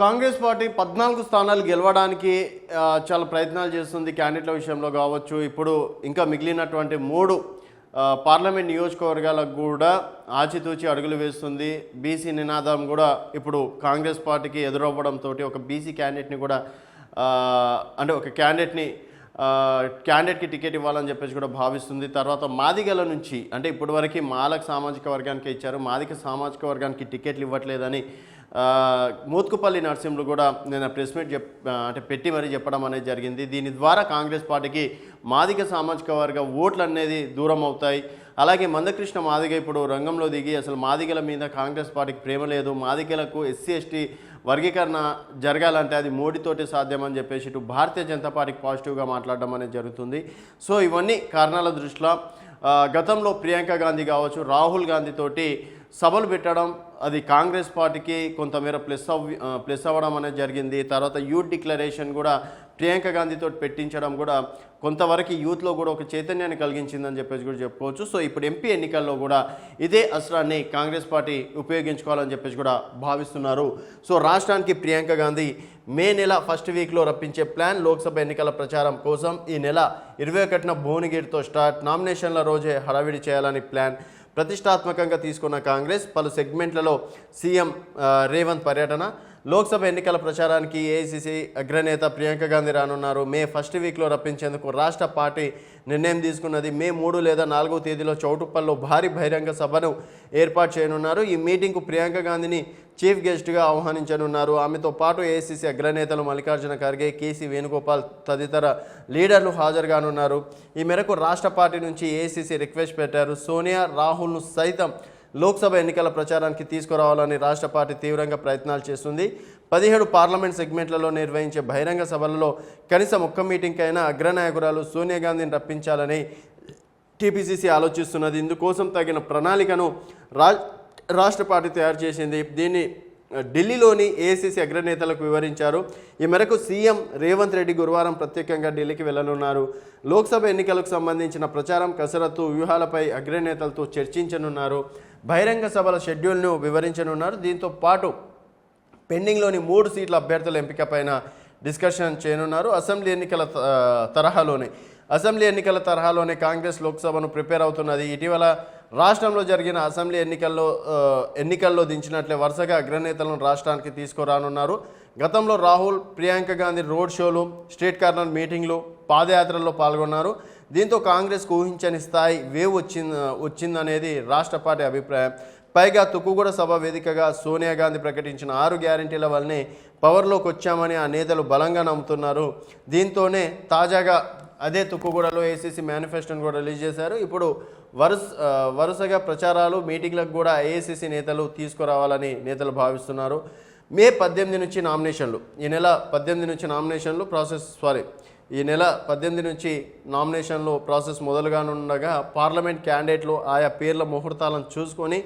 Congress party పద్నాలుగు స్థానాలు గెలవడానికి చాలా ప్రయత్నాలు చేస్తుంది క్యాండిడేట్ల విషయంలో కావచ్చు. ఇప్పుడు ఇంకా మిగిలినటువంటి మూడు పార్లమెంట్ నియోజకవర్గాలకు కూడా ఆచితూచి అడుగులు వేస్తుంది. బీసీ నినాదం కూడా ఇప్పుడు కాంగ్రెస్ పార్టీకి ఎదురవ్వడంతో ఒక బీసీ క్యాండిడేట్ని కూడా అంటే ఒక క్యాండిడేట్ని క్యాండిడేట్కి టికెట్ ఇవ్వాలని చెప్పేసి కూడా భావిస్తుంది. తర్వాత మాదిగల నుంచి అంటే ఇప్పటివరకు మాలక సామాజిక వర్గానికి ఇచ్చారు. మాదిక సామాజిక వర్గానికి టికెట్లు ఇవ్వట్లేదని ఆ, మోత్కుపల్లి నరసింహులు కూడా నేను ప్రెస్ మీట్ చెప్ అంటే పెట్టి మరీ చెప్పడం అనేది జరిగింది. దీని ద్వారా కాంగ్రెస్ పార్టీకి మాదిక సామాజిక వర్గ ఓట్లు అనేది దూరం అవుతాయి. అలాగే మందకృష్ణ మాదిగ ఇప్పుడు రంగంలో దిగి అసలు మాదిగల మీద కాంగ్రెస్ పార్టీకి ప్రేమ లేదు. మాదిగలకు ఎస్సీ ఎస్టీ వర్గీకరణ జరగాలంటే అది మోడీతోటి సాధ్యమని చెప్పేసి ఇటు భారతీయ జనతా పార్టీకి పాజిటివ్గా మాట్లాడడం అనేది జరుగుతుంది. సో ఇవన్నీ కారణాల దృష్ట్యా గతంలో ప్రియాంక గాంధీ కావచ్చు రాహుల్ గాంధీ తోటి సభలు పెట్టడం అది కాంగ్రెస్ పార్టీకి కొంతమేర ప్లస్ అవ్ ప్లస్ అవ్వడం అనేది జరిగింది. తర్వాత యూత్ డిక్లరేషన్ కూడా ప్రియాంక గాంధీతో పెట్టించడం కూడా కొంతవరకు యూత్లో కూడా ఒక చైతన్యాన్ని కలిగించిందని చెప్పేసి కూడా చెప్పుకోవచ్చు. సో ఇప్పుడు ఎంపీ ఎన్నికల్లో కూడా ఇదే అస్త్రాన్ని కాంగ్రెస్ పార్టీ ఉపయోగించుకోవాలని చెప్పేసి కూడా భావిస్తున్నారు. సో రాష్ట్రానికి ప్రియాంక గాంధీ మే నెల ఫస్ట్ వీక్లో రప్పించే ప్లాన్ లోక్సభ ఎన్నికల ప్రచారం కోసం ఈ నెల ఇరవై ఒకటిన భువనగిరితో స్టార్ట్ నామినేషన్ల రోజే హడావిడి చేయాలని ప్లాన్ ప్రతిష్టాత్మకంగా తీసుకున్న కాంగ్రెస్ పలు సెగ్మెంట్లలో సీఎం రేవంత్ పర్యటన. లోక్సభ ఎన్నికల ప్రచారానికి ఏఐసిసి అగ్రనేత ప్రియాంక గాంధీ రానున్నారు. మే ఫస్ట్ వీక్లో రప్పించేందుకు రాష్ట్ర పార్టీ నిర్ణయం తీసుకున్నది. మే మూడు లేదా నాలుగో తేదీలో చౌటుప్పల్లో భారీ బహిరంగ సభను ఏర్పాటు చేయనున్నారు. ఈ మీటింగ్కు ప్రియాంక గాంధీని చీఫ్ గెస్ట్గా ఆహ్వానించనున్నారు. ఆమెతో పాటు ఏఐసిసి అగ్రనేతలు మల్లికార్జున ఖర్గే కేసీ వేణుగోపాల్ తదితర లీడర్లు హాజరుగానున్నారు. ఈ మేరకు రాష్ట్ర పార్టీ నుంచి ఏఐసిసి రిక్వెస్ట్ పెట్టారు. సోనియా రాహుల్ను సైతం లోక్సభ ఎన్నికల ప్రచారానికి తీసుకురావాలని రాష్ట్ర పార్టీ తీవ్రంగా ప్రయత్నాలు చేస్తుంది. పదిహేడు పార్లమెంట్ సెగ్మెంట్లలో నిర్వహించే బహిరంగ సభలలో కనీసం ఒక్క మీటింగ్కైనా అగ్రనాయకురాలు సోనియా గాంధీని రప్పించాలని టీపీసీసీ ఆలోచిస్తున్నది. ఇందుకోసం తగిన ప్రణాళికను రా రాష్ట్ర పార్టీ తయారు చేసింది. దీన్ని ఢిల్లీలోని ఏఐసీసీ అగ్రనేతలకు వివరించారు. ఈ మేరకు సీఎం రేవంత్ రెడ్డి గురువారం ప్రత్యేకంగా ఢిల్లీకి వెళ్ళనున్నారు లోక్సభ ఎన్నికలకు సంబంధించిన ప్రచారం కసరత్తు వ్యూహాలపై అగ్రనేతలతో చర్చించనున్నారు. బహిరంగ సభల షెడ్యూల్ను వివరించనున్నారు. దీంతో పాటు పెండింగ్లోని మూడు సీట్ల అభ్యర్థుల ఎంపికపైన డిస్కషన్ చేయనున్నారు. అసెంబ్లీ ఎన్నికల తరహాలోనే. అసెంబ్లీ ఎన్నికల తరహాలోనే కాంగ్రెస్ లోక్సభను ప్రిపేర్ అవుతున్నది. ఇటీవల రాష్ట్రంలో జరిగిన అసెంబ్లీ ఎన్నికల్లో ఎన్నికల్లో దించినట్లే వరుసగా అగ్రనేతలను రాష్ట్రానికి తీసుకురానున్నారు. గతంలో రాహుల్ ప్రియాంక గాంధీ రోడ్ షోలు స్ట్రీట్ కార్నర్ మీటింగ్లు పాదయాత్రల్లో పాల్గొన్నారు. దీంతో కాంగ్రెస్కు ఊహించని స్థాయి వేవ్ వచ్చింది వచ్చిందనేది రాష్ట్ర పార్టీ అభిప్రాయం. పైగా తుక్కుగూడ సభ వేదికగా సోనియా గాంధీ ప్రకటించిన ఆరు గ్యారంటీల వల్లనే పవర్లోకి వచ్చామని ఆ నేతలు బలంగా నమ్ముతున్నారు. దీంతోనే తాజాగా అదే తుక్కుగూడలో ఏసీసీ మేనిఫెస్టోని కూడా రిలీజ్ చేశారు. ఇప్పుడు వరుస వరుసగా ప్రచారాలు మీటింగ్లకు కూడా ఏఐసీసీ నేతలు తీసుకురావాలని నేతలు భావిస్తున్నారు. మే పద్దెనిమిది నుంచి నామినేషన్లు. ఈ నెల పద్దెనిమిది నుంచి నామినేషన్లు ప్రాసెస్ సారీ ఈ నెల పద్దెనిమిది నుంచి నామినేషన్లు ప్రాసెస్ మొదలుగానుండగా పార్లమెంట్ క్యాండిడేట్లు ఆయా పేర్ల ముహూర్తాలను చూసుకొని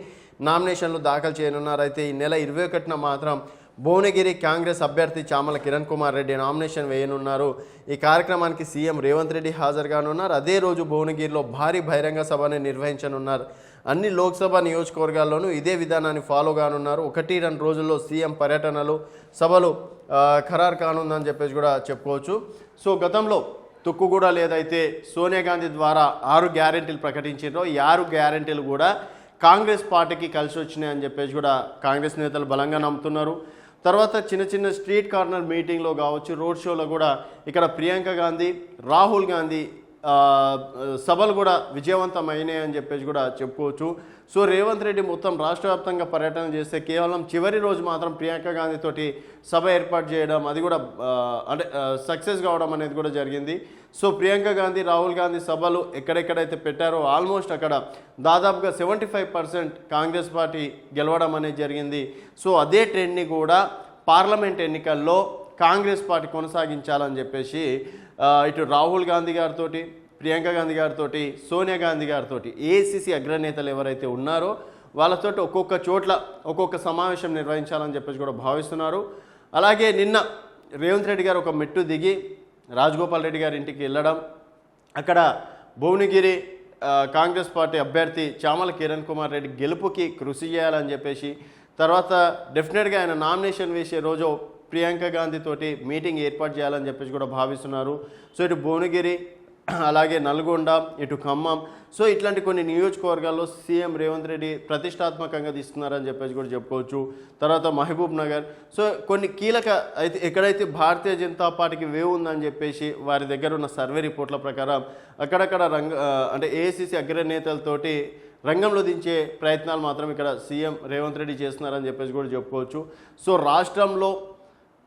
నామినేషన్లు దాఖలు చేయనున్నారు అయితే ఈ నెల ఇరవై ఒకటిన మాత్రం భువనగిరి కాంగ్రెస్ అభ్యర్థి చామల కిరణ్ కుమార్ రెడ్డి నామినేషన్ వేయనున్నారు. ఈ కార్యక్రమానికి సీఎం రేవంత్ రెడ్డి హాజరుగానున్నారు. అదే రోజు భువనగిరిలో భారీ బహిరంగ సభని నిర్వహించనున్నారు. అన్ని లోక్సభ నియోజకవర్గాల్లోనూ ఇదే విధానాన్ని ఫాలో కానున్నారు. ఒకటి రెండు రోజుల్లో సీఎం పర్యటనలు సభలు ఖరారు కానుందని చెప్పేసి కూడా చెప్పుకోవచ్చు. సో గతంలో తుక్కుగూడ లేదైతే సోనియా గాంధీ ద్వారా ఆరు గ్యారెంటీలు ప్రకటించారో ఈ ఆరు గ్యారెంటీలు కూడా కాంగ్రెస్ పార్టీకి కలిసి వచ్చినాయి అని చెప్పేసి కూడా కాంగ్రెస్ నేతలు బలంగా నమ్ముతున్నారు. తర్వాత చిన్న చిన్న స్ట్రీట్ కార్నర్ మీటింగ్లో కావచ్చు రోడ్ షోలో కూడా ఇక్కడ ప్రియాంక గాంధీ రాహుల్ గాంధీ సభలు కూడా విజయవంతం అయినాయి అని చెప్పేసి కూడా చెప్పుకోవచ్చు. సో రేవంత్ రెడ్డి మొత్తం రాష్ట్ర వ్యాప్తంగా పర్యటన చేస్తే కేవలం చివరి రోజు మాత్రం ప్రియాంక గాంధీ తోటి సభ ఏర్పాటు చేయడం అది కూడా అంటే సక్సెస్ కావడం అనేది కూడా జరిగింది. సో ప్రియాంక గాంధీ రాహుల్ గాంధీ సభలు ఎక్కడెక్కడైతే పెట్టారో ఆల్మోస్ట్ అక్కడ దాదాపుగా seventy five percent Congress party గెలవడం అనేది జరిగింది. సో అదే ట్రెండ్ని కూడా పార్లమెంట్ ఎన్నికల్లో కాంగ్రెస్ పార్టీ కొనసాగించాలని చెప్పేసి ఇటు రాహుల్ గాంధీ గారితో ప్రియాంక గాంధీ గారితో సోనియా గాంధీ గారితో ఏసీసీ అగ్రనేతలు ఎవరైతే ఉన్నారో వాళ్ళతో ఒక్కొక్క చోట్ల ఒక్కొక్క సమావేశం నిర్వహించాలని చెప్పేసి కూడా భావిస్తున్నారు. అలాగే నిన్న రేవంత్ రెడ్డి గారు ఒక మెట్టు దిగి రాజగోపాల్ రెడ్డి గారి ఇంటికి వెళ్ళడం అక్కడ భువనగిరి కాంగ్రెస్ పార్టీ అభ్యర్థి చామల కిరణ్ కుమార్ రెడ్డి గెలుపుకి కృషి చేయాలని చెప్పేసి తర్వాత డెఫినెట్గా ఆయన నామినేషన్ వేసే రోజు ప్రియాంక గాంధీతోటి మీటింగ్ ఏర్పాటు చేయాలని చెప్పేసి కూడా భావిస్తున్నారు. సో ఇటు భువనగిరి అలాగే నల్గొండ ఇటు ఖమ్మం. సో ఇట్లాంటి కొన్ని నియోజకవర్గాల్లో సీఎం రేవంత్ రెడ్డి ప్రతిష్టాత్మకంగా తీస్తున్నారని చెప్పేసి కూడా చెప్పుకోవచ్చు. తర్వాత మహబూబ్ నగర్. సో కొన్ని కీలక అయితే ఎక్కడైతే భారతీయ జనతా పార్టీకి వేవ్ ఉందని చెప్పేసి వారి దగ్గర ఉన్న సర్వే రిపోర్ట్ల ప్రకారం అక్కడక్కడ రంగ అంటే ఏఐసిసి అగ్రనేతలతోటి రంగంలో దించే ప్రయత్నాలు మాత్రం ఇక్కడ సీఎం రేవంత్ రెడ్డి చేస్తున్నారని చెప్పేసి కూడా చెప్పుకోవచ్చు. సో రాష్ట్రంలో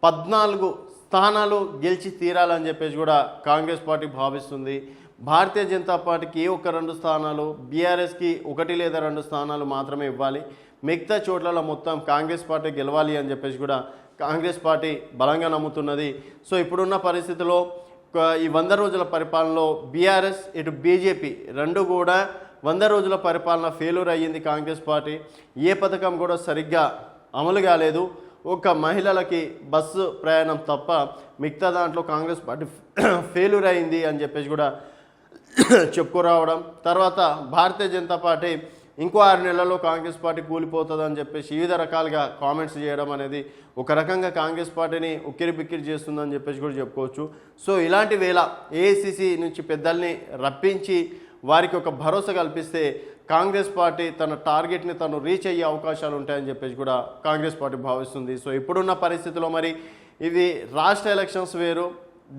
పద్నాలుగు స్థానాలు గెలిచి తీరాలని చెప్పేసి కూడా కాంగ్రెస్ పార్టీ భావిస్తుంది. భారతీయ జనతా పార్టీకి ఏ ఒక్క రెండు స్థానాలు బీఆర్ఎస్కి ఒకటి లేదా రెండు స్థానాలు మాత్రమే ఇవ్వాలి. మిగతా చోట్లలో మొత్తం కాంగ్రెస్ పార్టీ గెలవాలి అని చెప్పేసి కూడా కాంగ్రెస్ పార్టీ బలంగా నమ్ముతున్నది. సో ఇప్పుడున్న పరిస్థితిలో ఈ వంద రోజుల పరిపాలనలో బీఆర్ఎస్ ఇటు బీజేపీ రెండు కూడా వంద రోజుల పరిపాలన ఫెయిల్యూర్ అయ్యింది కాంగ్రెస్ పార్టీ. ఏ పథకం కూడా సరిగ్గా అమలు కాలేదు. ఒక మహిళలకి బస్సు ప్రయాణం తప్ప మిగతా దాంట్లో కాంగ్రెస్ పార్టీ ఫెయిల్యూర్ అయింది అని చెప్పేసి కూడా చెప్పుకురావడం. తర్వాత భారతీయ జనతా పార్టీ ఇంకో ఆరు నెలల్లో కాంగ్రెస్ పార్టీ కూలిపోతుంది అని చెప్పేసి వివిధ రకాలుగా కామెంట్స్ చేయడం అనేది ఒక రకంగా కాంగ్రెస్ పార్టీని ఉక్కిరి బిక్కిరి చేస్తుందని చెప్పేసి కూడా చెప్పుకోవచ్చు. సో ఇలాంటి వేళ ఏఐసిసి నుంచి పెద్దల్ని రప్పించి వారికి ఒక భరోసా కల్పిస్తే కాంగ్రెస్ పార్టీ తన టార్గెట్ని తను రీచ్ అయ్యే అవకాశాలు ఉంటాయని చెప్పేసి కూడా కాంగ్రెస్ పార్టీ భావిస్తుంది. సో ఇప్పుడున్న పరిస్థితిలో మరి ఇది రాష్ట్ర ఎలక్షన్స్ వేరు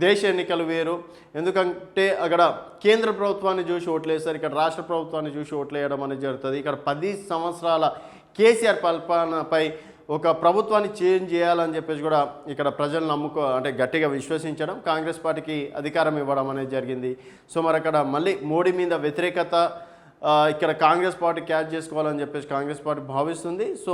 దేశ ఎన్నికలు వేరు. ఎందుకంటే అక్కడ కేంద్ర ప్రభుత్వాన్ని చూసి ఓట్లేస్తారు ఇక్కడ రాష్ట్ర ప్రభుత్వాన్ని చూసి ఓట్లేయడం అనేది జరుగుతుంది. ఇక్కడ పది సంవత్సరాల కేసీఆర్ పరిపాలనపై ఒక ప్రభుత్వాన్ని చేంజ్ చేయాలని చెప్పేసి కూడా ఇక్కడ ప్రజలు నమ్ముకో అంటే గట్టిగా విశ్వసించడం కాంగ్రెస్ పార్టీకి అధికారం ఇవ్వడం అనేది జరిగింది. సో మరి అక్కడ మళ్ళీ మోడీ మీద వ్యతిరేకత ఇక్కడ కాంగ్రెస్ పార్టీ క్యాచ్ చేసుకోవాలని చెప్పేసి కాంగ్రెస్ పార్టీ భావిస్తుంది. సో